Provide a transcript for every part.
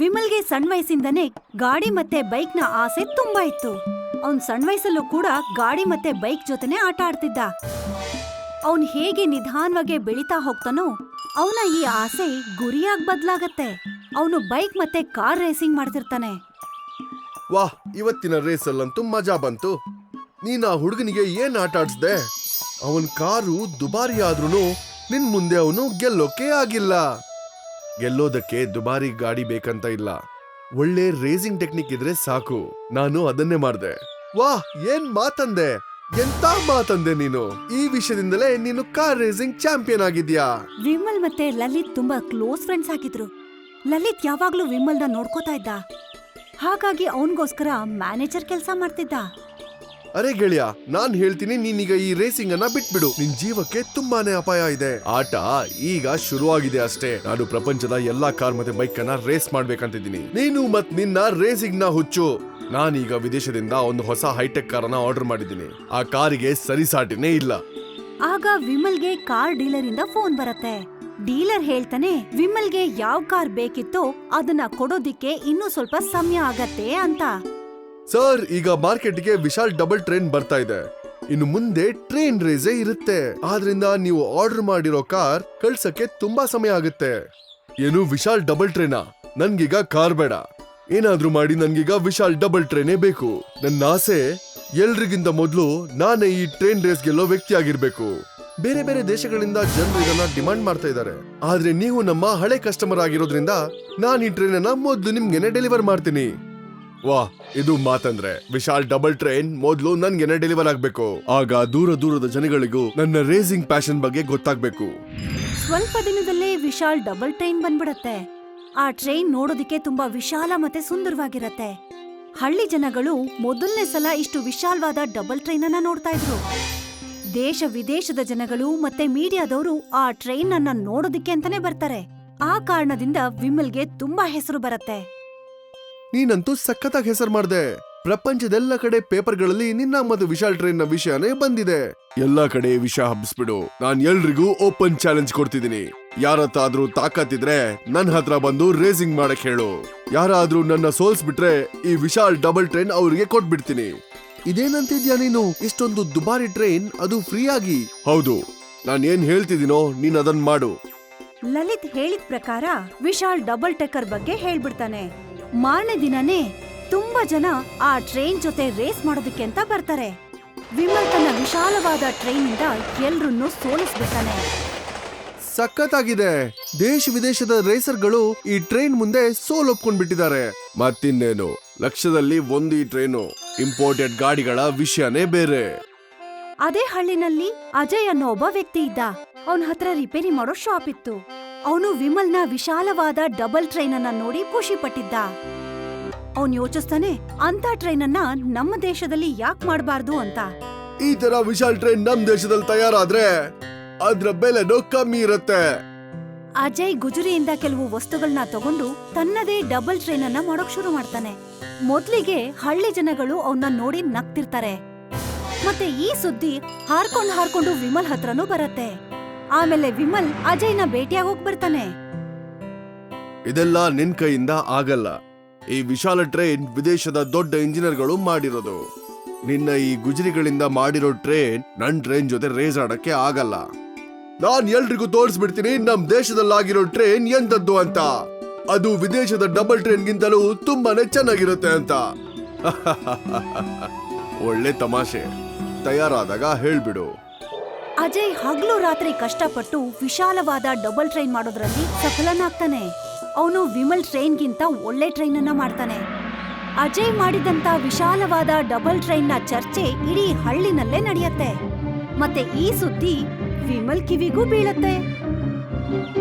ವಿಮಲ್ಗೆ ಸಣ್ಣ ವಯಸ್ಸಿಂದನೇ ಗಾಡಿ ಮತ್ತೆ ಬೈಕ್ನ ಆಸೆ ತುಂಬಾ ಇತ್ತು. ಅವ್ನ್ ಸಣ್ಣ ವಯಸ್ಸಲ್ಲೂ ಕೂಡ ಗಾಡಿ ಮತ್ತೆ ಬೈಕ್ ಜೊತೆನೆ ಆಟ ಆಡ್ತಿದ್ದ. ಅವನ್ ಹೇಗೆ ನಿಧಾನವಾಗಿ ಬೆಳೀತಾ ಹೋಗ್ತಾನೋ ಅವನ ಈ ಆಸೆ ಗುರಿಯಾಗಿ ಬದಲಾಗತ್ತೆ. ಅವನು ಬೈಕ್ ಮತ್ತೆ ಕಾರ್ ರೇಸಿಂಗ್ ಮಾಡ್ತಿರ್ತಾನೆ. ವಾಹ್ ಇವತ್ತಿನ ರೇಸಲ್ಲಂತೂ ಮಜಾ ಬಂತು. ನೀನ್ ಆ ಹುಡುಗನಿಗೆ ಏನ್ ಆಟ ಆಡ್ಸ್ದೆ? ಅವನ್ ಕಾರು ದುಬಾರಿ ಆದ್ರೂನು ನಿನ್ ಮುಂದೆ ಅವನು ಗೆಲ್ಲೋಕೆ ಆಗಿಲ್ಲ. ಗೆಲ್ಲೋದಕ್ಕೆ ದುಬಾರಿ ಗಾಡಿ ಬೇಕಂತ ಇಲ್ಲ. ಒಳ್ಳೆ ರೇಸಿಂಗ್ ಟೆಕ್ನಿಕ್ ಇದ್ರೆ ಸಾಕು. ನಾನು ಅದನ್ನೇ ಮಾಡಿದೆ. ವಾಹ್, ಏನ್ ಮಾತಂದೆ? ಎಂತ ಮಾತಂದೆ ನೀನು? ಈ ವಿಷಯದಿಂದಲೇ ನೀನು ಕಾರ್ ರೇಸಿಂಗ್ ಚಾಂಪಿಯನ್ ಆಗಿದ್ಯಾ ವಿಮಲ್ ಮತ್ತೆ ಲಲಿತ್ ತುಂಬಾ ಕ್ಲೋಸ್ ಫ್ರೆಂಡ್ಸ್ ಆಗಿದ್ರು. ಲಲಿತ್ ಯಾವಾಗ್ಲೂ ವಿಮಲ್ನ ನೋಡ್ಕೋತಾ ಇದ್ದ. ಹಾಗಾಗಿ ಅವನಿಗೋಸ್ಕರ ಮ್ಯಾನೇಜರ್ ಕೆಲಸ ಮಾಡ್ತಿದ್ದ. ಅರೆ ಗೆಳೆಯ, ನಾನ್ ಹೇಳ್ತೀನಿ ನೀನೀಗ ಈ ರೇಸಿಂಗ್ ಅನ್ನ ಬಿಟ್ಬಿಡು. ನಿನ್ ಜೀವಕ್ಕೆ ತುಂಬಾನೇ ಅಪಾಯ ಇದೆ. ಆಟ ಈಗ ಶುರುವಾಗಿದೆ ಅಷ್ಟೇ. ನಾನು ಪ್ರಪಂಚದ ಎಲ್ಲಾ ಕಾರ್ ಮತ್ತೆ ಬೈಕ್ ಅನ್ನ ರೇಸ್ ಮಾಡ್ಬೇಕಂತಿದ್ದೀನಿ. ನೀನು ಮತ್ ನಿನ್ನ ರೇಸಿಂಗ್ನ ಹುಚ್ಚು. ನಾನೀಗ ವಿದೇಶದಿಂದ ಒಂದು ಹೊಸ ಹೈಟೆಕ್ ಕಾರನ್ನ ಆರ್ಡರ್ ಮಾಡಿದ್ದೀನಿ. ಆ ಕಾರಿಗೆ ಸರಿಸಾಟಿನೇ ಇಲ್ಲ. ಆಗ ವಿಮಲ್ಗೆ ಕಾರ್ ಡೀಲರ್ ಇಂದ ಫೋನ್ ಬರತ್ತೆ. ಡೀಲರ್ ಹೇಳ್ತಾನೆ, ವಿಮಲ್ಗೆ ಯಾವ ಕಾರ್ ಬೇಕಿತ್ತೋ ಅದನ್ನ ಕೊಡೋದಿಕ್ಕೆ ಇನ್ನೂ ಸ್ವಲ್ಪ ಸಮಯ ಆಗತ್ತೆ ಅಂತ. ಸರ್, ಈಗ ಮಾರ್ಕೆಟ್ಗೆ ವಿಶಾಲ್ ಡಬಲ್ ಟ್ರೈನ್ ಬರ್ತಾ ಇದೆ. ಇನ್ನು ಮುಂದೆ ಟ್ರೈನ್ ರೇಸೇ ಇರುತ್ತೆ. ಆದ್ರಿಂದ ನೀವು ಆರ್ಡರ್ ಮಾಡಿರೋ ಕಾರ್ ಕಳ್ಸಕ್ಕೆ ತುಂಬಾ ಸಮಯ ಆಗುತ್ತೆ. ಏನು ವಿಶಾಲ್ ಡಬಲ್ ಟ್ರೈನಾ? ನನ್ಗೀಗ ಕಾರ್ ಬೇಡ. ಏನಾದ್ರೂ ಮಾಡಿ ನನ್ಗೀಗ ವಿಶಾಲ್ ಡಬಲ್ ಟ್ರೈನೇ ಬೇಕು. ನನ್ನ ಆಸೆ, ಎಲ್ರಿಗಿಂತ ಮೊದಲು ನಾನೇ ಈ ಟ್ರೈನ್ ರೇಸ್ ಗೆಲ್ಲೋ ವ್ಯಕ್ತಿ ಆಗಿರ್ಬೇಕು ಬೇರೆ ಬೇರೆ ದೇಶಗಳಿಂದ ಜನರು ಇದನ್ನ ಡಿಮಾಂಡ್ ಮಾಡ್ತಾ ಇದ್ದಾರೆ. ಆದ್ರೆ ನೀವು ನಮ್ಮ ಹಳೆ ಕಸ್ಟಮರ್ ಆಗಿರೋದ್ರಿಂದ ನಾನು ಈ ಟ್ರೈನ್ ಅನ್ನ ಮೊದಲು ನಿಮ್ಗೆನೆ ಡೆಲಿವರ್ ಮಾಡ್ತೀನಿ. ವಾ ಇದು ಮಾತಂದ್ರೆ, ವಿಶಾಲ್ ಡಬಲ್ ಟ್ರೈನ್ ಮೊದಲು ನನ್ಗೆನೆ ಡೆಲಿವರ್ ಆಗ್ಬೇಕು. ಆಗ ದೂರ ದೂರದ ಜನಗಳಿಗೂ ನನ್ನ ರೇಸಿಂಗ್ ಪ್ಯಾಷನ್ ಬಗ್ಗೆ ಗೊತ್ತಾಗ್ಬೇಕು. ಸ್ವಲ್ಪ ದಿನದಲ್ಲೇ ವಿಶಾಲ್ ಡಬಲ್ ಟ್ರೈನ್ ಬಂದ್ಬಿಡತ್ತೆ. ಆ ಟ್ರೈನ್ ನೋಡೋದಿಕ್ಕೆ ತುಂಬಾ ವಿಶಾಲ ಮತ್ತೆ ಸುಂದರವಾಗಿರತ್ತೆ. ಹಳ್ಳಿ ಜನಗಳು ಮೊದಲನೇ ಸಲ ಇಷ್ಟು ವಿಶಾಲವಾದ ಡಬಲ್ ಟ್ರೈನ್ ಅನ್ನ ನೋಡ್ತಾ ಇದ್ರು. ದೇಶ ವಿದೇಶದ ಜನಗಳು ಮತ್ತೆ ಮೀಡಿಯಾದವರು ಆ ಟ್ರೈನ್ ಅನ್ನ ನೋಡೋದಿಕ್ಕೆ ಅಂತಾನೆ ಬರ್ತಾರೆ. ಆ ಕಾರಣದಿಂದ ವಿಮಲ್ಗೆ ತುಂಬಾ ಹೆಸರು ಬರತ್ತೆ. ನೀನಂತೂ ಸಖತ್ತಾಗಿ ಹೆಸರು ಮಾಡ್ದೆ. ಪ್ರಪಂಚದೆಲ್ಲ ಕಡೆ ಪೇಪರ್ಗಳಲ್ಲಿ ನಿನ್ನ ಮತ್ತು ವಿಶಾಲ್ ಟ್ರೈನ್ನ ವಿಷಯನೇ ಬಂದಿದೆ. ಎಲ್ಲಾ ಕಡೆ ವಿಷಯ ಹಬ್ಬಿಸ್ಬಿಡು ನಾನ್ ಎಲ್ರಿಗೂ ಓಪನ್ ಚಾಲೆಂಜ್ ಕೊಡ್ತಿದ್ದೀನಿ. ಯಾರತ್ತಾದ್ರೂ ತಾಕತ್ತಿದ್ರೆ ನನ್ನ ಹತ್ರ ಬಂದು ರೇಸಿಂಗ್ ಮಾಡಕ್ ಹೇಳು. ಯಾರಾದ್ರೂ ನನ್ನ ಸೋಲ್ಸ್ಬಿಟ್ರೆ ಈ ವಿಶಾಲ್ ಡಬಲ್ ಟ್ರೈನ್ ಅವ್ರಿಗೆ ಕೊಟ್ಬಿಡ್ತೀನಿ. ಇದೇನಂತಿದ್ಯಾ ನೀನು? ಇಷ್ಟೊಂದು ದುಬಾರಿ ಟ್ರೈನ್, ಅದು ಫ್ರೀ ಆಗಿ ಹೌದು. ನಾನ್ ಏನ್ ಹೇಳ್ತಿದ್ದೀನೋ ನೀನ್ ಅದನ್ ಮಾಡು. ಲಲಿತ್ ಹೇಳಿದ ಪ್ರಕಾರ ವಿಶಾಲ್ ಡಬಲ್ ಟೆಕ್ಕರ್ ಬಗ್ಗೆ ಹೇಳ್ಬಿಡ್ತಾನೆ. ಮಾರನೇ ದಿನನೇ ತುಂಬಾ ಜನ ಆ ಟ್ರೈನ್ ಜೊತೆ ರೇಸ್ ಮಾಡೋದಕ್ಕೆ ಅಂತ ಬರ್ತಾರೆ. ವಿಮಲ್ ತನ್ನ ವಿಶಾಲವಾದ ಟ್ರೈನ್ ಇಂದ ಎಲ್ರನ್ನೂ ಸೋಲಿಸ್ಬಿಡ್ತಾನೆ. ಸಖತ್ತಾಗಿದೆ. ದೇಶ ವಿದೇಶದ ರೇಸರ್ಗಳು ಈ ಟ್ರೈನ್ ಮುಂದೆ ಸೋಲ್ ಒಪ್ಕೊಂಡ್ಬಿಟ್ಟಿದ್ದಾರೆ ಮತ್ತಿನ್ನೇನು ಲಕ್ಷದಲ್ಲಿ ಒಂದು ಈ ಟ್ರೈನು ಇಂಪೋರ್ಟೆಡ್ ಗಾಡಿಗಳ ವಿಷಯನೇ ಬೇರೆ. ಅದೇ ಹಳ್ಳಿನಲ್ಲಿ ಅಜಯ್ ಅನ್ನೋ ಒಬ್ಬ ವ್ಯಕ್ತಿ ಇದ್ದ. ಅವನ ಹತ್ರ ರಿಪೇರಿ ಮಾಡೋ ಶಾಪ್ ಇತ್ತು. ಅವನು ವಿಮಲ್ನ ವಿಶಾಲವಾದ ಡಬಲ್ ಟ್ರೈನ್ ಅನ್ನ ನೋಡಿ ಖುಷಿ ಪಟ್ಟಿದ್ದ ಅವನ್ ಯೋಚಿಸ್ತಾನೆ ಅಂತ ಟ್ರೈನ್ ಅನ್ನ ನಮ್ಮ ದೇಶದಲ್ಲಿ ಯಾಕ್ ಮಾಡಬಾರ್ದು ಅಂತ? ಈ ತರ ವಿಶಾಲ್ ಟ್ರೈನ್ ನಮ್ ದೇಶದಲ್ಲಿ ತಯಾರಾದ್ರೆ ಅದ್ರ ಬೆಲೆನೂ ಕಮ್ಮಿ ಇರುತ್ತೆ. ಅಜಯ್ ಗುಜರಿಯಿಂದ ಕೆಲವು ವಸ್ತುಗಳನ್ನ ತಗೊಂಡು ತನ್ನದೇ ಡಬಲ್ ಟ್ರೈನ್ ಅನ್ನ ಮಾಡೋಕ್ ಶುರು ಮಾಡ್ತಾನೆ. ಮೊದ್ಲಿಗೆ ಹಳ್ಳಿ ಜನಗಳು ಅವನ್ನ ನೋಡಿ ನಗ್ತಿರ್ತಾರೆ. ಮತ್ತೆ ಈ ಸುದ್ದಿ ಹಾರ್ಕೊಂಡ್ ಹಾರ್ಕೊಂಡು ವಿಮಲ್ ಹತ್ರನೂ ಬರತ್ತೆ. ಆಮೇಲೆ ವಿಮಲ್ ಅಜಯ್ನ ಭೇಟಿಯಾಗೋಕ್ ಬರ್ತಾನೆ. ಇದೆಲ್ಲ ನಿನ್ ಕೈಯಿಂದ ಆಗಲ್ಲ. ಈ ವಿಶಾಲ ಟ್ರೈನ್ ವಿದೇಶದ ದೊಡ್ಡ ಇಂಜಿನಿಯರ್ಗಳು ಮಾಡಿರೋದು. ನಿನ್ನ ಈ ಗುಜರಿಗಳಿಂದ ಮಾಡಿರೋ ಟ್ರೈನ್ ನನ್ ಟ್ರೈನ್ ಜೊತೆ ರೇಸ್ ಆಡಕ್ಕೆ ಆಗಲ್ಲ. ನಾನ್ ಎಲ್ರಿಗೂ ತೋರಿಸ್ಬಿಡ್ತೀನಿ ನಮ್ ದೇಶದಲ್ಲಾಗಿರೋ ಟ್ರೈನ್ ಎಂತದ್ದು ಅಂತ. ಅದು ವಿದೇಶದ ಡಬಲ್ ಟ್ರೈನ್ಗಿಂತಲೂ ತುಂಬಾನೇ ಚೆನ್ನಾಗಿರುತ್ತೆ ಅಂತ. ಒಳ್ಳೆ ತಮಾಷೆ. ತಯಾರಾದಾಗ ಹೇಳ್ಬಿಡು. ಅಜಯ್ ಹಗಲು ರಾತ್ರಿ ಕಷ್ಟಪಟ್ಟು ವಿಶಾಲವಾದ ಡಬಲ್ ಟ್ರೈನ್ ಮಾಡೋದ್ರಲ್ಲಿ ಸಫಲನಾಗ್ತಾನೆ. ಅವನು ವಿಮಲ್ ಟ್ರೈನ್ಗಿಂತ ಒಳ್ಳೆ ಟ್ರೈನ್ ಅನ್ನ ಮಾಡ್ತಾನೆ. ಅಜಯ್ ಮಾಡಿದಂತ ವಿಶಾಲವಾದ ಡಬಲ್ ಟ್ರೈನ್ನ ಚರ್ಚೆ ಇಡೀ ಹಳ್ಳಿನಲ್ಲೇ ನಡೆಯುತ್ತೆ. ಮತ್ತೆ ಈ ಸುದ್ದಿ ವಿಮಲ್ ಕಿವಿಗೂ ಬೀಳತ್ತೆ.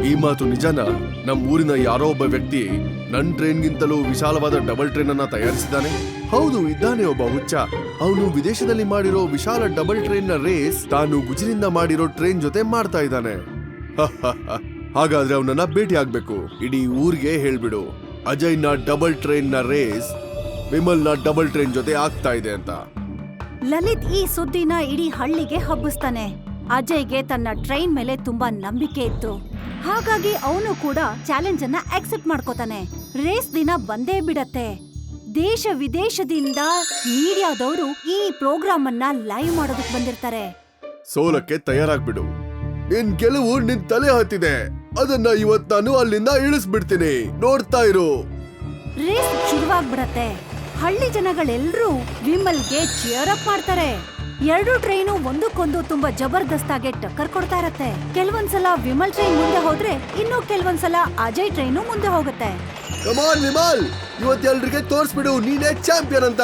ಈ ಮಾತು ನಿಜಾನ? ನಮ್ಮ ಊರಿನ ಯಾರೋ ಒಬ್ಬ ವ್ಯಕ್ತಿ ನನ್ನ ಟ್ರೈನ್ಗಿಂತಲೂ ವಿಶಾಲವಾದ ಡಬಲ್ ಟ್ರೈನ್ ಅನ್ನ ತಯಾರಿಸಿದ್ದಾನೆ? ಹೌದು, ಇದ್ದಾನೆ ಒಬ್ಬ ಹುಚ್ಚ. ಅವನು ವಿದೇಶದಲ್ಲಿ ಮಾಡಿರೋ ವಿಶಾಲ ಡಬಲ್ ಟ್ರೈನ್ನ ರೇಸ್ ತಾನು ಗುಜರಿಂದ ಮಾಡಿರೋ ಟ್ರೈನ್ ಜೊತೆ ಮಾಡ್ತಾ ಇದ್ದಾನೆ. ಹಾಗಾದ್ರೆ ಅವನನ್ನ ಭೇಟಿ ಆಗ್ಬೇಕು. ಇಡೀ ಊರಿಗೆ ಹೇಳ್ಬಿಡು. ಅಜಯ್ನ ಡಬಲ್ ಟ್ರೈನ್ನ ರೇಸ್ ವಿಮಲ್ನ ಡಬಲ್ ಟ್ರೈನ್ ಜೊತೆ ಆಗ್ತಾ ಇದೆ ಅಂತ. ಲಲಿತ್ ಈ ಸುದ್ದಿನ ಇಡೀ ಹಳ್ಳಿಗೆ ಹಬ್ಬಿಸ್ತಾನೆ. ಅಜಯ್ಗೆ ತನ್ನ ಟ್ರೈನ್ ಮೇಲೆ ತುಂಬಾ ನಂಬಿಕೆ ಇತ್ತು. ಹಾಗಾಗಿ ಅವನು ಕೂಡ ಚಾಲೆಂಜ್ ಅನ್ನ ಆಕ್ಸೆಪ್ಟ್ ಮಾಡ್ಕೋತಾನೆ. ರೇಸ್ ದಿನ ಬಂದೇ ಬಿಡತ್ತೆ. ದೇಶ ವಿದೇಶದಿಂದ ಮೀಡಿಯಾದವರು ಈ ಪ್ರೋಗ್ರಾಮ್ ಅನ್ನ ಲೈವ್ ಮಾಡೋದಕ್ಕೆ ಬಂದಿರ್ತಾರೆ. ಸೋಲಕ್ಕೆ ತಯಾರಾಗ್ಬಿಡು. ನಿನ್ ಗೆಲುವು ನಿನ್ ತಲೆ ಹತ್ತಿದೆ. ಅದನ್ನ ಇವತ್ ನಾನು ಅಲ್ಲಿಂದ ಇಳಿಸ್ಬಿಡ್ತೀನಿ. ನೋಡ್ತಾ ಇರು. ರೇಸ್ ಶುರುವಾಗ್ಬಿಡತ್ತೆ. ಹಳ್ಳಿ ಜನಗಳೆಲ್ಲರೂ ವಿಮಲ್ಗೆ ಚೇರ್ ಅಪ್ ಮಾಡ್ತಾರೆ. ಎರಡು ಟ್ರೈನು ಒಂದಕ್ಕೊಂದು ತುಂಬಾ ಜಬರ್ದಸ್ತಾಗೆ ಟಕ್ಕರ್ ಕೊಡ್ತಾ ಇರತ್ತೆ. ಕೆಲವೊಂದ್ಸಲ ವಿಮಲ್ ಟ್ರೈನ್ ಮುಂದೆ ಹೋದ್ರೆ ಇನ್ನು ಕೆಲವೊಂದ್ಸಲ ಅಜಯ್ ಟ್ರೈನು ಮುಂದೆ ಹೋಗುತ್ತೆ. Come on Vimal! ಇವತ್ ಎಲ್ರಿಗೆ ತೋರ್ಸ್ಬಿಡು ನೀನೇ ಚಾಂಪಿಯನ್ ಅಂತ.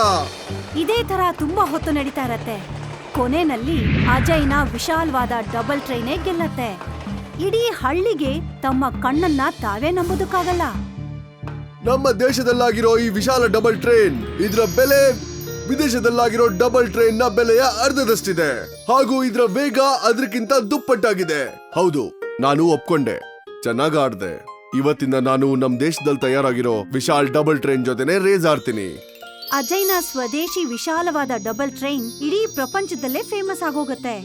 ಇದೇ ತರ ತುಂಬಾ ಹೊತ್ತು ನಡೀತಾ ಇರತ್ತೆ. ಕೊನೆನಲ್ಲಿ ಅಜಯ್ನ ವಿಶಾಲವಾದ ಡಬಲ್ ಟ್ರೈನೇ ಗೆಲ್ಲತ್ತೆ. ಇಡೀ ಹಳ್ಳಿಗೆ ತಮ್ಮ ಕಣ್ಣನ್ನ ತಾವೇ ನಂಬೋದಕ್ಕಾಗಲ್ಲ. ನಮ್ಮ ದೇಶದಲ್ಲಾಗಿರೋ ಈ ವಿಶಾಲ ಡಬಲ್ ಟ್ರೈನ್ ಇದರ ಬೆಲೆ ವಿದೇಶದಲ್ಲಾಗಿರೋ ಡಬಲ್ ಟ್ರೈನ್ನ ಬೆಲೆಯ ಅರ್ಧದಷ್ಟಿದೆ. ಹಾಗೂ ಇದರ ವೇಗ ಅದಕ್ಕಿಂತ ದುಪ್ಪಟ್ಟಾಗಿದೆ. ಹೌದು ನಾನು ಒಪ್ಕೊಂಡೆ. ಚೆನ್ನಾಗಿ ಆಡ್ದೆ. ಇವತ್ತಿಂದ ನಾನು ನಮ್ ದೇಶದಲ್ಲಿ ತಯಾರಾಗಿರೋ ವಿಶಾಲ್ ಡಬಲ್ ಟ್ರೈನ್ ಜೊತೆನೆ ರೇಸ್ ಆಡ್ತೀನಿ. ಅಜಯ್ನ ಸ್ವದೇಶಿ ವಿಶಾಲವಾದ ಡಬಲ್ ಟ್ರೈನ್ ಇಡೀ ಪ್ರಪಂಚದಲ್ಲೇ ಫೇಮಸ್ ಆಗೋಗತ್ತೆ.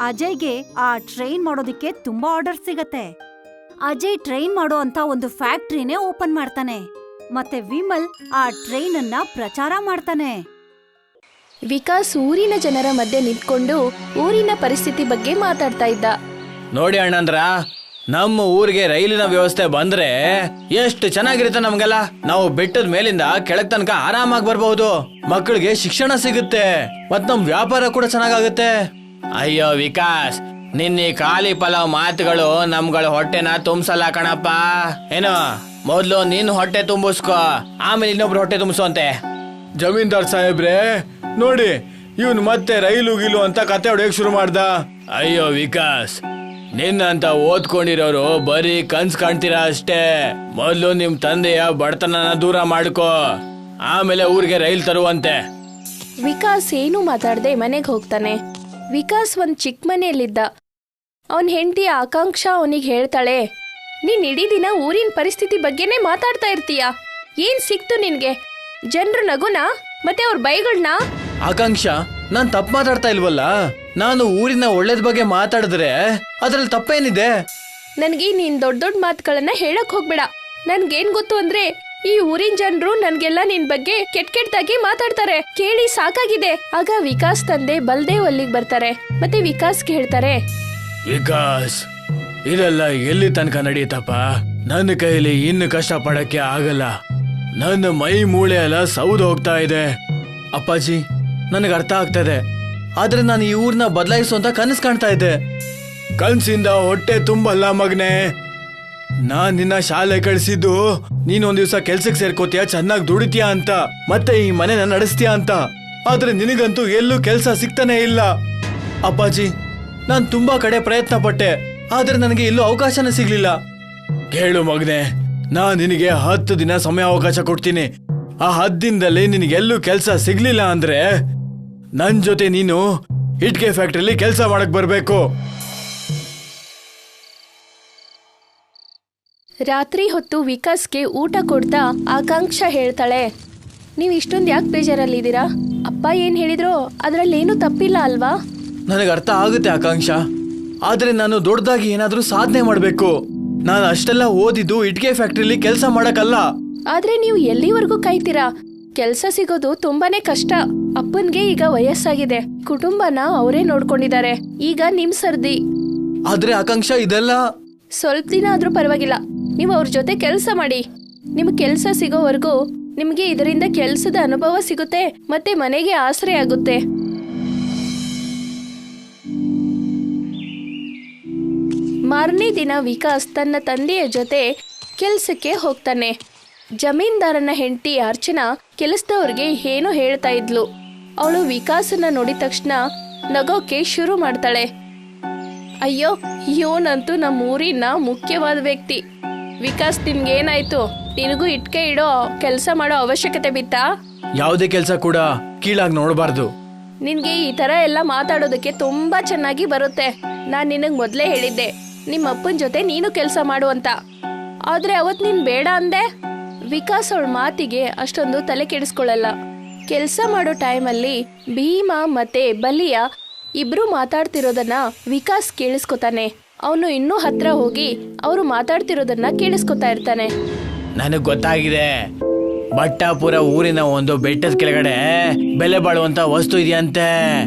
ಅಜಯ್ಗೆ ಆ ಟ್ರೈನ್ ಮಾಡೋದಕ್ಕೆ ತುಂಬಾ ಆರ್ಡರ್ ಸಿಗತ್ತೆ. ಅಜಯ್ ಟ್ರೈನ್ ಮಾಡೋ ಅಂತ ಒಂದು ಫ್ಯಾಕ್ಟ್ರಿನೇ ಓಪನ್ ಮಾಡ್ತಾನೆ. ಮತ್ತೆ ವಿಮಲ್ ಆ ಟ್ರೈನ್ ಅನ್ನ ಪ್ರಚಾರ ಮಾಡ್ತಾನೆ. ವಿಕಾಸ್ ಊರಿನ ಜನರ ಮಧ್ಯೆ ನಿಂತ್ಕೊಂಡು ಊರಿನ ಪರಿಸ್ಥಿತಿ ಬಗ್ಗೆ ಮಾತಾಡ್ತಾ ಇದ್ದ. ನೋಡಿ ಅಣ್ಣಂದ್ರ ನಮ್ಮ ಊರಿಗೆ ರೈಲಿನ ವ್ಯವಸ್ಥೆ ಬಂದ್ರೆ ಎಷ್ಟು ಚೆನ್ನಾಗಿರುತ್ತೆ ನಮ್ಗೆಲ್ಲ. ನಾವು ಬೆಟ್ಟದ ಮೇಲಿಂದ ಕೆಳಗ್ ತನಕ ಆರಾಮಾಗಿ ಬರಬಹುದು. ಮಕ್ಕಳಿಗೆ ಶಿಕ್ಷಣ ಸಿಗುತ್ತೆ. ಮತ್ ನಮ್ ವ್ಯಾಪಾರ ಕೂಡ ಚೆನ್ನಾಗಾಗುತ್ತೆ. ಅಯ್ಯೋ ವಿಕಾಸ್ ನಿನ್ನೆ ಖಾಲಿ ಪಲಾವ್ ಮಾತುಗಳು ನಮ್ಗಳ ಹೊಟ್ಟೆನ ತುಂಬಸಲ್ಲ ಕಣಪ್ಪ. ಏನು ಮೊದ್ಲು ನಿನ್ ಹೊಟ್ಟೆ ತುಂಬಿಸ್ಕೋ ಆಮೇಲೆ ಇನ್ನೊಬ್ರು ಹೊಟ್ಟೆ ತುಂಬಿಸುವಂತೆ ಜಮೀನ್ದಾರ್ ಸಾಹೇಬ್ರೆ ನೋಡಿ ಇವನ್ ಮತ್ತೆ ರೈಲು ಗಿಲು ಅಂತ ಕತೆ ಹೊಡೆಯಕ್ ಶುರು ಮಾಡ್ದ. ಅಯ್ಯೋ ವಿಕಾಸ್ ನಿನ್ನಂತ ಓದ್ಕೊಂಡಿರೋರು ಬರೀ ಕನ್ಸ್ ಕಾಣ್ತೀರಾ ಅಷ್ಟೇ. ಮೊದ್ಲು ನಿಮ್ ತಂದೆಯ ಬಡತನನ ದೂರ ಮಾಡ್ಕೋ. ಆಮೇಲೆ ಊರಿಗೆ ರೈಲ್ ತರುವಂತೆ. ವಿಕಾಸ್ ಏನೂ ಮಾತಾಡದೆ ಮನೆಗೆ ಹೋಗ್ತಾನೆ. ವಿಕಾಸ್ ಒಂದ್ ಚಿಕ್ಕ ಮನೆಯಲ್ಲಿದ್ದ. ಅವನ್ ಹೆಂಡತಿ ಆಕಾಂಕ್ಷ ಅವನಿಗೆ ಹೇಳ್ತಾಳೆ ನೀನ್ ಇಡೀ ದಿನ ಊರಿನ ಪರಿಸ್ಥಿತಿ ಬಗ್ಗೆನೇ ಮಾತಾಡ್ತಾ ಇರ್ತೀಯ? ಏನ್ ಸಿಕ್ತು ನಿನ್ಗೆ? ಜನರು ನಗುನ? ಮತ್ತೆ ಅವ್ರ ಬೈಗಳನ್ನ ಆಕಾಂಕ್ಷ ನಾನ್ ತಪ್ಪು ಮಾತಾಡ್ತಾ ಇಲ್ವಲ್ಲ? ನಾನು ಊರಿನ ಒಳ್ಳೇದ್ ಬಗ್ಗೆ ಮಾತಾಡಿದ್ರೆ ಅದ್ರಲ್ಲಿ ತಪ್ಪೇನಿದೆ? ನನ್ಗೆ ನೀನ್ ದೊಡ್ಡ ದೊಡ್ಡ ಮಾತುಗಳನ್ನ ಹೇಳಕ್ ಹೋಗ್ಬೇಡ. ನನ್ಗೇನ್ ಗೊತ್ತು ಅಂದ್ರೆ ಈ ಊರಿನ ಜನರು ನನ್ಗೆಲ್ಲ ನಿನ್ ಬಗ್ಗೆ ಕೆಟ್ಟ ಕೆಟ್ಟದಾಗಿ ಮಾತಾಡ್ತಾರೆ. ಕೇಳಿ ಸಾಕಾಗಿದೆ. ಆಗ ವಿಕಾಸ್ ತಂದೆ ಬಲ್ದೇವ್ ಅಲ್ಲಿಗೆ ಬರ್ತಾರೆ. ಮತ್ತೆ ವಿಕಾಸ್ ಹೇಳ್ತಾರೆ ವಿಕಾಸ್ ಇದೆಲ್ಲ ಎಲ್ಲಿ ತನಕ ನಡೀತಪ್ಪ? ನನ್ನ ಕೈಲಿ ಇನ್ನು ಕಷ್ಟ ಪಡಕ್ಕೆ ಆಗಲ್ಲ. ನನ್ನ ಮೈ ಮೂಳೆ ಎಲ್ಲ ಸೌದು ಹೋಗ್ತಾ ಇದೆ. ಅಪ್ಪಾಜಿ ನನಗೆ ಅರ್ಥ ಆಗ್ತಾ ಇದೆ ಆದ್ರೆ ನಾನು ಈ ಊರ್ನ ಬದಲಾಯಿಸುವಂತ ಕನಸು ಕಾಣ್ತಾ ಇದ್ದೆ ಕನ್ಸಿಂದ ಹೊಟ್ಟೆ ತುಂಬಲ್ಲ ಮಗನೆ. ನಾನ್ ನಿನ್ನ ಶಾಲೆ ಕಳಿಸಿದ್ದು, ನೀನ್ ಒಂದ್ ದಿವಸ ಕೆಲ್ಸಕ್ಕೆ ಸೇರ್ಕೋತೀಯ, ಚೆನ್ನಾಗಿ ದುಡಿತೀಯ ಅಂತ. ಮತ್ತೆ ಈ ಮನೆನ ನಡೆಸ್ತೀಯ ಅಂತ. ಆದ್ರೆ ನಿನಗಂತೂ ಎಲ್ಲೂ ಕೆಲಸ ಸಿಗ್ತಾನೆ ಇಲ್ಲ. ಅಪ್ಪಾಜಿ, ನಾನು ತುಂಬಾ ಕಡೆ ಪ್ರಯತ್ನ ಪಟ್ಟೆ ಆದ್ರೆ ನನಗೆ ಎಲ್ಲೂ ಅವಕಾಶನೇ ಸಿಗ್ಲಿಲ್ಲ. ಕೇಳು ಮಗನೆ ನಾ ನಿನಗೆ ಹತ್ತು ದಿನ ಸಮಯ ಅವಕಾಶ ಕೊಡ್ತೀನಿ. ಆ ಹತ್ತು ದಿನದಲ್ಲಿ ನಿನಗೆಲ್ಲೂ ಕೆಲಸ ಸಿಗ್ಲಿಲ್ಲ ಅಂದ್ರೆ ನನ್ ಜೊತೆ ನೀನು ಇಟ್ಕೆ ಫ್ಯಾಕ್ಟ್ರಿಲಿ ಕೆಲಸ ಮಾಡಕ್ ಬರ್ಬೇಕು. ರಾತ್ರಿ ಹೊತ್ತು ವಿಕಾಸ್ಗೆ ಊಟ ಕೊಡ್ತಾ ಆಕಾಂಕ್ಷ ಹೇಳ್ತಾಳೆ. ನೀವು ಇಷ್ಟೊಂದು ಯಾಕೆ ಬೇಜಾರಲ್ಲಿದ್ದೀರಾ? ಅಪ್ಪ ಏನ್ ಹೇಳಿದ್ರು ಅದ್ರಲ್ಲೇನು ತಪ್ಪಿಲ್ಲ ಅಲ್ವಾ? ನನಗೆ ಅರ್ಥ ಆಗುತ್ತೆ ಆಕಾಂಕ್ಷ. ಆದ್ರೆ ನಾನು ದೊಡ್ಡದಾಗಿ ಏನಾದ್ರೂ ಸಾಧನೆ ಮಾಡ್ಬೇಕು. ನಾನು ಅಷ್ಟೆಲ್ಲ ಓದಿದ್ದು ಇಟ್ಕೆ ಫ್ಯಾಕ್ಟ್ರಿಲಿ ಕೆಲಸ ಮಾಡಕ್ಕಲ್ಲ. ಆದ್ರೆ ನೀವು ಎಲ್ಲಿವರೆಗೂ ಕಾಯ್ತೀರಾ? ಕೆಲ್ಸ ಸಿಗೋದು ತುಂಬಾನೇ ಕಷ್ಟ. ಅಪ್ಪನ್ಗೆ ಈಗ ವಯಸ್ಸಾಗಿದೆ. ಕುಟುಂಬನ ಅವರೇ ನೋಡ್ಕೊಂಡಿದ್ದಾರೆ. ಈಗ ನಿಮ್ ಸರ್ದಿ. ಆದ್ರೆ ಆಕಾಂಕ್ಷ ಇದೆಲ್ಲ? ಸ್ವಲ್ಪ ದಿನ ಆದ್ರೂ ಪರವಾಗಿಲ್ಲ. ನೀವು ಅವ್ರ ಜೊತೆ ಕೆಲಸ ಮಾಡಿ. ನಿಮ್ ಕೆಲ್ಸ ಸಿಗೋವರೆಗೂ ನಿಮ್ಗೆ ಇದರಿಂದ ಕೆಲ್ಸದ ಅನುಭವ ಸಿಗುತ್ತೆ ಮತ್ತೆ ಮನೆಗೆ ಆಸರೆ ಆಗುತ್ತೆ. ಮಾರನೇ ದಿನ ವಿಕಾಸ್ ತನ್ನ ತಂದೆಯ ಜೊತೆ ಕೆಲ್ಸಕ್ಕೆ ಹೋಗ್ತಾನೆ. ಜಮೀನ್ದಾರನ ಹೆಂಡತಿ ಅರ್ಚನಾ ಕೆಲಸದವ್ರಿಗೆ ಏನೋ ಹೇಳ್ತಾ ಇದ್ಲು. ಅವಳು ವಿಕಾಸನ ನೋಡಿದ ತಕ್ಷಣ ನಗೋಕೆ ಶುರು ಮಾಡ್ತಾಳೆ. ಅಯ್ಯೋ ಇವನಂತೂ ನಮ್ಮ ಊರಿನ ಮುಖ್ಯವಾದ ವ್ಯಕ್ತಿ. ವಿಕಾಸ್ ನಿನ್ಗೇನಾಯ್ತು? ನಿನಗೂ ಇಟ್ಕೆ ಇಡೋ ಕೆಲಸ ಮಾಡೋ ಅವಶ್ಯಕತೆ ಬಿತ್ತಾ? ಯಾವುದೇ ಕೆಲಸ ಕೂಡ ಕೀಳಾಗಿ ನೋಡಬಾರ್ದು. ನಿನ್ಗೆ ಈ ತರ ಎಲ್ಲ ಮಾತಾಡೋದಕ್ಕೆ ತುಂಬಾ ಚೆನ್ನಾಗಿ ಬರುತ್ತೆ. ನಾನ್ ನಿನಗ್ ಮೊದ್ಲೇ ಹೇಳಿದ್ದೆ. ನಿಮ್ಮ ಅಪ್ಪನ ಜೊತೆ ನೀನು ಕೆಲಸ ಮಾಡು ಅಂತ. ಆದ್ರೆ ಅವತ್ ನೀನ್ ಬೇಡ ಅಂದೆ? ವಿಕಾಸ್ ಅವಳ ಮಾತಿಗೆ ಅಷ್ಟೊಂದು ತಲೆ ಕೆಡಿಸ್ಕೊಳ್ಳಲ್ಲ. ಕೆಲಸ ಮಾಡೋ ಟೈಮಲ್ಲಿ ಭೀಮಾ ಮತ್ತೆ ಬಲಿಯ ಇಬ್ರು ಮಾತಾಡ್ತಿರೋದನ್ನ ವಿಕಾಸ್ ಕೇಳಿಸ್ಕೊತಾನೆ. ಅವನು ಇನ್ನೂ ಹತ್ರ ಹೋಗಿ ಅವರು ಮಾತಾಡ್ತಿರೋದನ್ನ ಕೇಳಿಸ್ಕೊತಾ ಇರ್ತಾನೆ. ನನಗ್ ಗೊತ್ತಾಗಿದೆ. ಬಟ್ಟಾಪುರ ಊರಿನ ಒಂದು ಬೆಟ್ಟದ ಕೆಳಗಡೆ ಬೆಲೆ ಬಾಳುವಂತ ವಸ್ತು ಇದೆಯಂತೆ.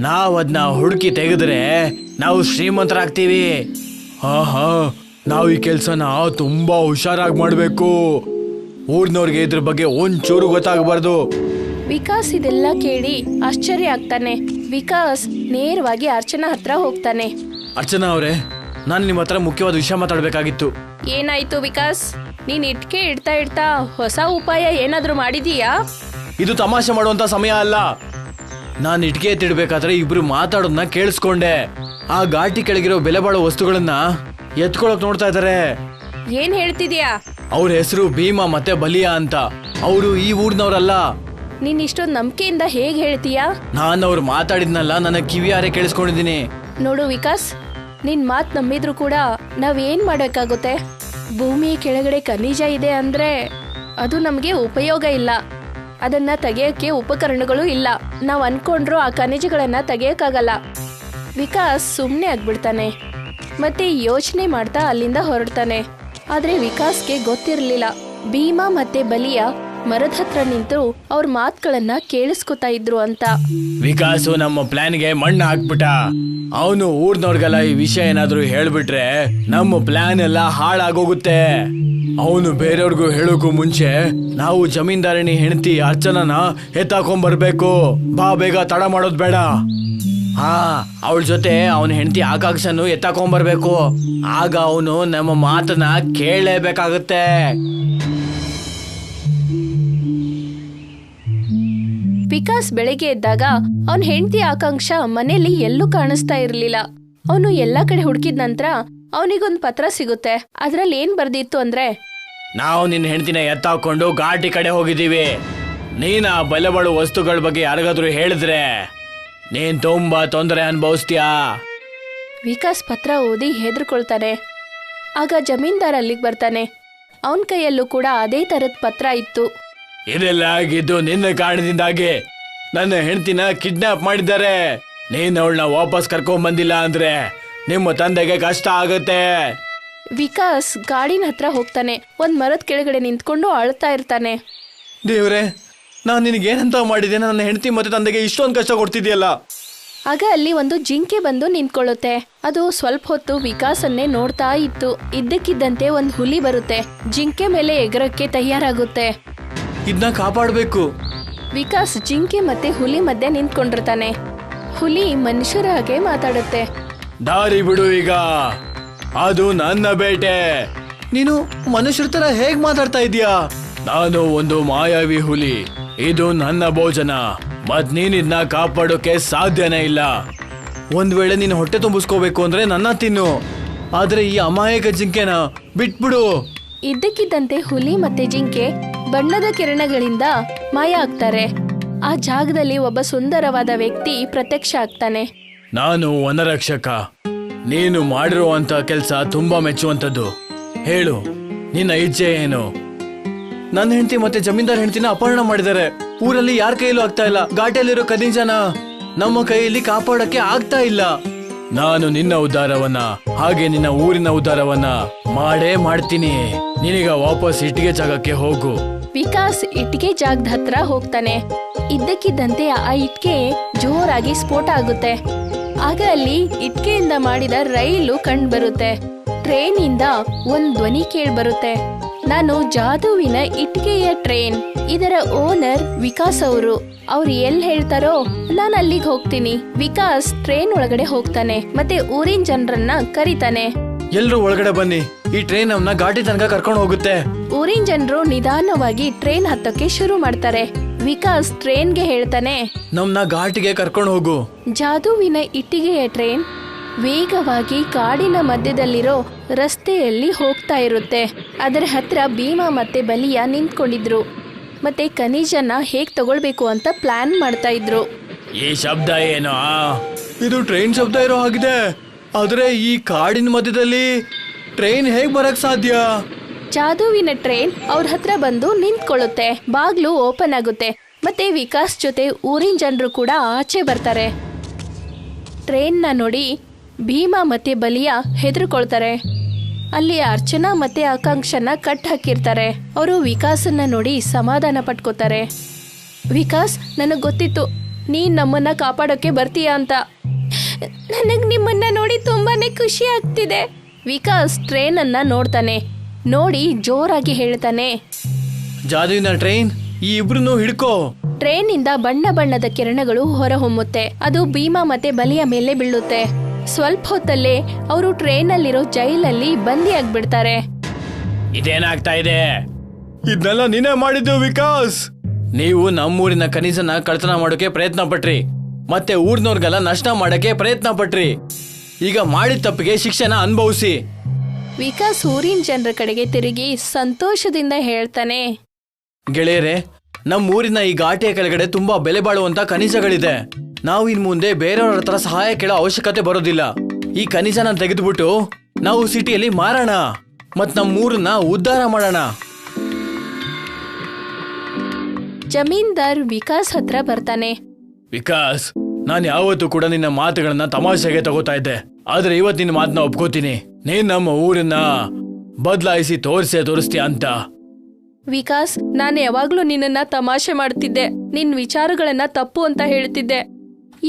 ನಾವು ಅದನ್ನ ಹುಡುಕಿ ತೆಗೆದ್ರೆ ನಾವು ಶ್ರೀಮಂತರಾಗ್ತೀವಿ. ಹಾ ಹಾ ನಾವು ಈ ಕೆಲಸನ ತುಂಬಾ ಹುಷಾರಾಗಿ ಮಾಡ್ಬೇಕು. ಊರ್ನವ್ರಿಗೆ ಇದ್ರ ಬಗ್ಗೆ ಒಂಚೂರು ಗೊತ್ತಾಗಬಾರ್ದು. ವಿಕಾಸ್ ಇದೆಲ್ಲ ಕೇಳಿ ಆಶ್ಚರ್ಯ ಆಗ್ತಾನೆ. ವಿಕಾಸ್ ನೇರವಾಗಿ ಅರ್ಚನಾ ಹತ್ರ ಹೋಗ್ತಾನೆ. ಅರ್ಚನಾ ಅವರೇ ನಾನು ನಿಮ್ಮ ಹತ್ರ ಮುಖ್ಯವಾದ ವಿಷಯ ಮಾತಾಡ್ಬೇಕಾಗಿತ್ತು. ಏನಾಯ್ತು ವಿಕಾಸ್? ನೀನ್ ಇಟ್ಕೆ ಇಡ್ತಾ ಇಡ್ತಾ ಹೊಸ ಉಪಾಯ ಏನಾದ್ರೂ ಮಾಡಿದೀಯಾ? ಇದು ತಮಾಷೆ ಮಾಡುವಂತ ಸಮಯ ಅಲ್ಲ. ನಾನು ಇಟ್ಕೆ ಎತ್ತಿಡ್ಬೇಕಾದ್ರೆ ಇಬ್ರು ಮಾತಾಡೋದನ್ನ ಕೇಳಿಸ್ಕೊಂಡೆ. ಆ ಘಾಟಿ ಕೆಳಗಿರೋ ಬೆಲೆ ಬಾಳೋ ವಸ್ತುಗಳನ್ನ ಎತ್ಕೊಳಕ್ ನೋಡ್ತಾ ಇದಾರೆ. ಏನ್ ಹೇಳ್ತಿದ್ಯಾ? ಅವ್ರ ಹೆಸರು ಭೀಮಾ ಮತ್ತೆ ಬಲಿಯಾ ಅಂತ. ಅವರು ಈ ಊರ್ನವ್ರಲ್ಲ. ನೀನ್ ಇಷ್ಟೊಂದು ನಂಬಿಕೆಯಿಂದ ಹೇಗ್ ಹೇಳ್ತೀಯಾ? ನಾನು ಅವ್ರು ಮಾತಾಡಿದ್ನಲ್ಲ ನನ್ನ ಕಿವಿಯಾರೆ ಕೇಳಿಸ್ಕೊಂಡಿದ್ದೀನಿ. ನೋಡು ವಿಕಾಸ್ ನಿನ್ ಮಾತ್ ನಂಬಿದ್ರು ಕೂಡ ನಾವ್ ಏನ್ ಮಾಡ್ಬೇಕಾಗುತ್ತೆ? ಭೂಮಿ ಕೆಳಗಡೆ ಖನಿಜ ಇದೆ ಅಂದ್ರೆ ಅದು ನಮ್ಗೆ ಉಪಯೋಗ ಇಲ್ಲ. ಅದನ್ನ ತೆಗೆಯಕ್ಕೆ ಉಪಕರಣಗಳು ಇಲ್ಲ. ನಾವ್ ಅನ್ಕೊಂಡ್ರು ಆ ಖನಿಜಗಳನ್ನ ತೆಗೆಯಕ್ಕಾಗಲ್ಲ ವಿಕಾಸ್ ಸುಮ್ಮನೆ ಆಗ್ಬಿಡ್ತಾನೆ. ಮತ್ತೆ ಯೋಚನೆ ಮಾಡ್ತಾ ಅಲ್ಲಿಂದ ಹೊರಡ್ತಾನೆ. ಆದ್ರೆ ವಿಕಾಸ್ಗೆ ಗೊತ್ತಿರಲಿಲ್ಲ. ಭೀಮಾ ಮತ್ತೆ ಬಲಿಯ ಮರದ ಹತ್ರ ನಿಂತು ಅವ್ರ ಮಾತುಗಳನ್ನ ಕೇಳಿಸ್ಕೊತಾ ಇದ್ರು ಅಂತ. ವಿಕಾಸು ನಮ್ಮ ಪ್ಲಾನ್ಗೆ ಮಣ್ಣು ಹಾಕ್ಬಿಟ್ಟ. ಅವನು ಊರ್ನವ್ರಿಗೆಲ್ಲ ಈ ವಿಷಯ ಏನಾದ್ರೂ ಹೇಳ್ಬಿಟ್ರೆ ನಮ್ಮ ಪ್ಲಾನ್ ಎಲ್ಲ ಹಾಳಾಗೋಗುತ್ತೆ. ಅವನು ಬೇರೆಯವ್ರಿಗೂ ಹೇಳೋಕು ಮುಂಚೆ ನಾವು ಜಮೀನ್ದಾರಣಿ ಹೆಂಡತಿ ಅರ್ಚನನ ಎತ್ತಾಕೊಂಡ್ಬರ್ಬೇಕು ಬಾ, ಬೇಗ ತಡ ಮಾಡೋದ್ ಬೇಡ. ಹಾ ಅವಳ ಜೊತೆ ಅವನ ಹೆಂಡತಿ ಆಕಾಂಕ್ಷನು ಎತ್ತಾಕೊಂಡ್ಬರ್ಬೇಕು ಆಗ ಅವನು ನಮ್ಮ ಮಾತನ್ನ ಕೇಳಲೇಬೇಕಾಗುತ್ತೆ. ವಿಕಾಸ್ ಬೆಳಗ್ಗೆ ಎದ್ದಾಗ ಅವನ ಹೆಂಡತಿ ಆಕಾಂಕ್ಷ ಮನೆಯಲ್ಲಿ ಎಲ್ಲೂ ಕಾಣಿಸ್ತಾ ಇರ್ಲಿಲ್ಲ. ಅವನು ಎಲ್ಲಾ ಕಡೆ ಹುಡುಕಿದ ನಂತರ ಅವನಿಗೊಂದು ಪತ್ರ ಸಿಗುತ್ತೆ. ಅದ್ರಲ್ಲಿ ಏನ್ ಬರ್ದಿತ್ತು ಅಂದ್ರೆ ನಾವು ನಿನ್ನ ಹೆಂಡತಿನ ಎತ್ತಾಕೊಂಡು ಘಾಟಿ ಕಡೆ ಹೋಗಿದ್ದೀವಿ. ನೀನ ಆ ಬಲಬಳು ವಸ್ತುಗಳ ಬಗ್ಗೆ ಯಾರಿಗಾದ್ರೂ ಹೇಳಿದ್ರೆ ನೀನ್ ತುಂಬಾ ತೊಂದರೆ ಅನುಭವಿಸ್ತೀಯಾ? ವಿಕಾಸ್ ಪತ್ರ ಓದಿ ಹೆದರ್ಕೊಳ್ತಾನೆ. ಆಗ ಜಮೀನ್ದಾರ್ ಅಲ್ಲಿಗೆ ಬರ್ತಾನೆ. ಅವನ್ ಕೈಯಲ್ಲೂ ಕೂಡ ಅದೇ ತರದ ಪತ್ರ ಇತ್ತು. ಇದೆಲ್ಲ ಆಗಿದ್ದು ನಿನ್ನ ಕಾರಣದಿಂದಾಗಿ. ನನ್ನ ಹೆಂಡತಿನ ಕಿಡ್ನಾಪ್ ಮಾಡಿದ್ದಾರೆ. ನೀನ್ ಅವಳನ್ನ ವಾಪಸ್ ಕರ್ಕೊಂಡ್ ಬಂದಿಲ್ಲ ಅಂದ್ರೆ ನಿಮ್ಮ ತಂದೆಗೆ ಕಷ್ಟ ಆಗುತ್ತೆ. ವಿಕಾಸ್ ಗಾಡಿನ ಹತ್ರ ಹೋಗ್ತಾನೆ. ಒಂದ್ ಮರದ ಕೆಳಗಡೆ ನಿಂತ್ಕೊಂಡು ಅಳ್ತಾ ಇರ್ತಾನೆ. ದೇವ್ರೆ ನಾನು ನಿನಗೇನಂತ ಮಾಡಿದೆ? ನನ್ನ ಹೆಂಡತಿ ಮತ್ತೆ ತಂದೆಗೆ ಇಷ್ಟೊಂದು ಕಷ್ಟ ಕೊಡ್ತಿದ್ಯಲ್ಲ? ಆಗ ಅಲ್ಲಿ ಒಂದು ಜಿಂಕೆ ಬಂದು ನಿಂತ್ಕೊಳ್ಳುತ್ತೆ. ಅದು ಸ್ವಲ್ಪ ಹೊತ್ತು ವಿಕಾಸನ್ನೇ ನೋಡ್ತಾ ಇತ್ತು. ಇದ್ದಕ್ಕಿದ್ದಂತೆ ಒಂದು ಹುಲಿ ಬರುತ್ತೆ. ಜಿಂಕೆ ಮೇಲೆ ಎಗರಕ್ಕೆ ತಯಾರಾಗುತ್ತೆ. ಇದನ್ನ ಕಾಪಾಡಬೇಕು. ವಿಕಾಸ್ ಜಿಂಕೆ ಮತ್ತೆ ಹುಲಿ ಮಧ್ಯೆ ನಿಂತ್ಕೊಂಡಿರ್ತಾನೆ. ಹುಲಿ ಮನುಷ್ಯರ ಹಾಗೆ ಮಾತಾಡುತ್ತೆ. ದಾರಿ ಬಿಡು ಈಗ. ಅದು ನನ್ನ ಬೇಟೆ. ನೀನು ಮನುಷ್ಯರ ತರ ಹೇಗ್ ಮಾತಾಡ್ತಾ ಇದೀಯಾ ನಾನು ಒಂದು ಮಾಯಾವಿ ಹುಲಿ. ಇದು ನನ್ನ ಭೋಜನ. ಮತ್ ನೀನ್ ಇದನ್ನ ಕಾಪಾಡೋಕೆ ಸಾಧ್ಯನೇ ಇಲ್ಲ. ಒಂದ್ ವೇಳೆ ನೀನು ಹೊಟ್ಟೆ ತುಂಬಿಸ್ಕೋಬೇಕು ಅಂದ್ರೆ ನನ್ನ ತಿನ್ನು. ಆದ್ರೆ ಈ ಅಮಾಯಕ ಜಿಂಕೆನ ಬಿಟ್ಬಿಡು. ಇದ್ದಕ್ಕಿದ್ದಂತೆ ಹುಲಿ ಮತ್ತೆ ಜಿಂಕೆ ಬಣ್ಣದ ಕಿರಣಗಳಿಂದ ಮಾಯ ಆಗ್ತಾರೆ. ಆ ಜಾಗದಲ್ಲಿ ಒಬ್ಬ ಸುಂದರವಾದ ವ್ಯಕ್ತಿ ಪ್ರತ್ಯಕ್ಷ ಆಗ್ತಾನೆ. ನಾನು ವನರಕ್ಷಕ. ನೀನು ಮಾಡಿರುವಂತ ಕೆಲಸ ತುಂಬಾ ಮೆಚ್ಚುವಂಥದ್ದು ಹೇಳು ನಿನ್ನ ಇಚ್ಛೆ ಏನು? ನನ್ನ ಹೆಂಡತಿ ಮತ್ತೆ ಜಮೀನ್ದಾರ್ ಹೆಂಡತಿನ ಅಪಹರಣ ಮಾಡಿದ್ದಾರೆ. ಊರಲ್ಲಿ ಯಾರ ಕೈಯಲ್ಲೂ ಆಗ್ತಾ ಇಲ್ಲ. ಘಾಟಿಯಲ್ಲಿರೋ ಕದಿಂಜನ ನಮ್ಮ ಕೈಯಲ್ಲಿ ಕಾಪಾಡಕ್ಕೆ ಆಗ್ತಾ ಇಲ್ಲ. ನಾನು ನಿನ್ನ ಉದ್ಧಾರವನ್ನ, ಹಾಗೆ ನಿನ್ನ ಊರಿನ ಉದ್ಧಾರವನ್ನ ಮಾಡೇ ಮಾಡ್ತೀನಿ. ನಿನಗ ವಾಪಸ್ ಇಟ್ಟಿಗೆ ಜಾಗಕ್ಕೆ ಹೋಗು. ವಿಕಾಸ್ ಇಟ್ಕೆ ಜಾಗದ ಹತ್ರ ಹೋಗ್ತಾನೆ. ಇದ್ದಕ್ಕಿದ್ದಂತೆ ಆ ಇಟ್ಕೆ ಜೋರಾಗಿ ಸ್ಫೋಟ ಆಗುತ್ತೆ. ಆಗ ಅಲ್ಲಿ ಇಟ್ಕೆಯಿಂದ ಮಾಡಿದ ರೈಲು ಕಂಡು ಬರುತ್ತೆ ಟ್ರೈನ್ ಇಂದ ಒಂದ್ ಧ್ವನಿ ಕೇಳಿ ಬರುತ್ತೆ ನಾನು ಜಾದುವಿನ ಇಟ್ಟಿಗೆಯ ಟ್ರೈನ್ ಇದರ ಓನರ್ ವಿಕಾಸ್ ಅವರು. ಅವ್ರು ಎಲ್ ಹೇಳ್ತಾರೋ ನಾನು ಅಲ್ಲಿಗೆ ಹೋಗ್ತೀನಿ. ವಿಕಾಸ್ ಟ್ರೈನ್ ಒಳಗಡೆ ಹೋಗ್ತಾನೆ ಮತ್ತೆ ಊರಿನ ಜನರನ್ನ ಕರೀತಾನೆ. ಎಲ್ರು ಒಳಗಡೆ ಬನ್ನಿ. ಈ ಟ್ರೈನ್ ಅವನ್ನ ಗಾಡಿ ತನಕ ಕರ್ಕೊಂಡು ಹೋಗುತ್ತೆ. ಊರಿನ ಜನರು ನಿಧಾನವಾಗಿ ಟ್ರೈನ್ ಹತ್ತಕ್ಕೆ ಶುರು ಮಾಡ್ತಾರೆ. ವಿಕಾಸ್ ಟ್ರೈನ್ಗೆ ಹೇಳ್ತಾನೆ ನಮ್ನ ಘಾಟಿಗೆ ಕರ್ಕೊಂಡು ಹೋಗು. ಜಾದುವಿನ ಇಟ್ಟಿಗೆಯ ಟ್ರೈನ್ ವೇಗವಾಗಿ ಕಾಡಿನ ಮಧ್ಯದಲ್ಲಿರೋ ರಸ್ತೆಯಲ್ಲಿ ಹೋಗ್ತಾ ಇರುತ್ತೆ. ಅದರ ಹತ್ರ ಭೀಮಾ ಮತ್ತೆ ಬಲಿಯ ನಿಂತ್ಕೊಂಡಿದ್ರು. ಮತ್ತೆ ಖನಿಜನ ಹೇಗ್ ತಗೊಳ್ಬೇಕು ಅಂತ ಪ್ಲಾನ್ ಮಾಡ್ತಾ ಇದ್ರು. ಈ ಶಬ್ದ ಏನು ಇದು ಟ್ರೈನ್ ಶಬ್ದ ಇರೋ ಹಾಗಿದೆ. ಆದ್ರೆ ಈ ಕಾಡಿನ ಮಧ್ಯದಲ್ಲಿ ಟ್ರೈನ್ ಹೇಗ್ ಬರಕ್ ಸಾಧ್ಯ? ಜಾದುವಿನ ಟ್ರೈನ್ ಅವ್ರ ಹತ್ರ ಬಂದು ನಿಂತ್ಕೊಳ್ಳುತ್ತೆ. ಬಾಗ್ಲು ಓಪನ್ ಆಗುತ್ತೆ. ಮತ್ತೆ ವಿಕಾಸ್ ಜೊತೆ ಊರಿನ ಜನರು ಕೂಡ ಆಚೆ ಬರ್ತಾರೆ. ಟ್ರೈನ್ನ ನೋಡಿ ಭೀಮಾ ಮತ್ತೆ ಬಲಿಯ ಹೆದರ್ಕೊಳ್ತಾರೆ. ಅಲ್ಲಿ ಅರ್ಚನಾ ಮತ್ತೆ ಆಕಾಂಕ್ಷನ ಕಟ್ ಹಾಕಿರ್ತಾರೆ. ಅವರು ವಿಕಾಸನ್ನ ನೋಡಿ ಸಮಾಧಾನ ಪಟ್ಕೋತಾರೆ. ವಿಕಾಸ್ ನನಗೆ ಗೊತ್ತಿತ್ತು. ನೀನ್ ನಮ್ಮನ್ನ ಕಾಪಾಡೋಕೆ ಬರ್ತೀಯ ಅಂತ. ನನಗೆ ನಿಮ್ಮನ್ನ ನೋಡಿ ತುಂಬಾನೇ ಖುಷಿ ಆಗ್ತಿದೆ. ವಿಕಾಸ್ ಟ್ರೈನ್ ಅನ್ನ ನೋಡ್ತಾನೆ. ನೋಡಿ ಜೋರಾಗಿ ಹೇಳ್ತಾನೆ. ಜಾದುವಿನ ಟ್ರೈನ್ ಈ ಇಬ್ರು ಹಿಡ್ಕೋ. ಟ್ರೈನ್ ಇಂದ ಬಣ್ಣ ಬಣ್ಣದ ಕಿರಣಗಳು ಹೊರಹೊಮ್ಮುತ್ತೆ. ಅದು ಭೀಮಾ ಮತ್ತೆ ಬಲಿಯ ಮೇಲೆ ಬೀಳುತ್ತೆ. ಸ್ವಲ್ಪ ಹೊತ್ತಲ್ಲೇ ಅವರು ಟ್ರೈನ್ ಅಲ್ಲಿರೋ ಜೈಲಲ್ಲಿ ಬಂದಿಯಾಗ್ಬಿಡ್ತಾರೆ ಇದೇನಾಗ್ತಾ ಇದೆ? ಇದನ್ನೆಲ್ಲ ನೀನೇ ಮಾಡಿದ್ದು ವಿಕಾಸ್! ನೀವು ನಮ್ಮೂರಿನ ಕನೀಸನ್ನ ಕಳ್ತನ ಮಾಡೋಕೆ ಪ್ರಯತ್ನ ಪಟ್ರಿ. ಮತ್ತೆ ಊರ್ನವ್ರಿಗೆಲ್ಲ ನಷ್ಟ ಮಾಡಕ್ಕೆ ಪ್ರಯತ್ನ ಪಟ್ರಿ. ಈಗ ಮಾಡಿದ ತಪ್ಪಿಗೆ ಶಿಕ್ಷೆನ ಅನುಭವಿಸಿ. ವಿಕಾಸ್ ಊರಿನ ಜನರ ಕಡೆಗೆ ತಿರುಗಿ ಸಂತೋಷದಿಂದ ಹೇಳ್ತಾನೆ. ಗೆಳೆಯರೆ ನಮ್ಮ ಊರಿನ ಈ ಘಾಟಿಯ ಕೆಳಗಡೆ ತುಂಬಾ ಬೆಲೆ ಬಾಳುವಂತ ಖನಿಜಗಳಿದೆ. ನಾವು ಇನ್ ಮುಂದೆ ಬೇರೆಯವ್ರ ಹತ್ರ ಸಹಾಯ ಕೇಳೋ ಅವಶ್ಯಕತೆ ಬರೋದಿಲ್ಲ. ಈ ಖನಿಜನ ತೆಗೆದುಬಿಟ್ಟು ನಾವು ಸಿಟಿಯಲ್ಲಿ ಮಾರೋಣ. ಮತ್ ನಮ್ಮ ಊರನ್ನ ಉದ್ಧಾರ ಮಾಡೋಣ. ಜಮೀನ್ದಾರ್ ವಿಕಾಸ್ ಹತ್ರ ಬರ್ತಾನೆ. ವಿಕಾಸ್ ನಾನು ಯಾವತ್ತೂ ಕೂಡ ನಿನ್ನ ಮಾತುಗಳನ್ನ ತಮಾಷೆಗೆ ತಗೋತಾ ಇದ್ದೆ. ಆದ್ರೆ ಇವತ್ತು ನಿನ್ನ ಮಾತನ್ನ ಒಪ್ಕೋತೀನಿ. ನೀನ್ ನಮ್ಮ ಊರನ್ನ ಬದಲಾಯಿಸಿ ತೋರಿಸೇ ತೋರಿಸ್ತೀಯ ಅಂತ. ವಿಕಾಸ್ ನಾನು ಯಾವಾಗ್ಲೂ ನಿನ್ನನ್ನ ತಮಾಷೆ ಮಾಡ್ತಿದ್ದೆ. ನಿನ್ ವಿಚಾರಗಳನ್ನ ತಪ್ಪು ಅಂತ ಹೇಳ್ತಿದ್ದೆ.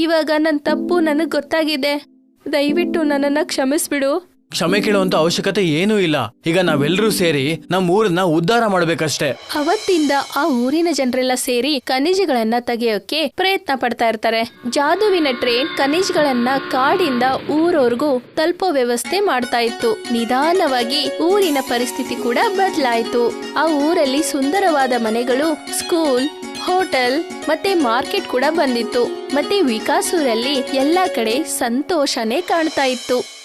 ಇವಾಗ ನನ್ನ ತಪ್ಪು ನನಗೆ ಗೊತ್ತಾಗಿದೆ. ದಯವಿಟ್ಟು ನನ್ನನ್ನು ಕ್ಷಮಿಸ್ಬಿಡು. ಕ್ಷಮೆ ಕೇಳುವಂತ ಅವಶ್ಯಕತೆ ಏನೂ ಇಲ್ಲ. ಈಗ ನಾವೆಲ್ಲರೂ ಸೇರಿ ನಮ್ಮ ಊರನ್ನ ಉದ್ಧಾರ ಮಾಡ್ಬೇಕಷ್ಟೇ. ಅವತ್ತಿಂದ ಆ ಊರಿನ ಜನರೆಲ್ಲ ಸೇರಿ ಖನಿಜಗಳನ್ನ ತೆಗೆಯೋಕೆ ಪ್ರಯತ್ನ ಪಡ್ತಾ ಇರ್ತಾರೆ. ಜಾದುವಿನ ಟ್ರೈನ್ ಖನಿಜಗಳನ್ನ ಕಾಡಿಂದ ಊರವರೆಗೂ ತಲುಪೋ ವ್ಯವಸ್ಥೆ ಮಾಡ್ತಾ ಇತ್ತು. ನಿಧಾನವಾಗಿ ಊರಿನ ಪರಿಸ್ಥಿತಿ ಕೂಡ ಬದಲಾಯಿತು. ಆ ಊರಲ್ಲಿ ಸುಂದರವಾದ ಮನೆಗಳು ಸ್ಕೂಲ್ ಹೋಟೆಲ್ ಮತ್ತೆ ಮಾರ್ಕೆಟ್ ಕೂಡ ಬಂದಿತ್ತು. ಮತ್ತೆ ವಿಕಾಸೂರಲ್ಲಿ ಎಲ್ಲಾ ಕಡೆ ಸಂತೋಷನೇ ಕಾಣ್ತಾ ಇತ್ತು.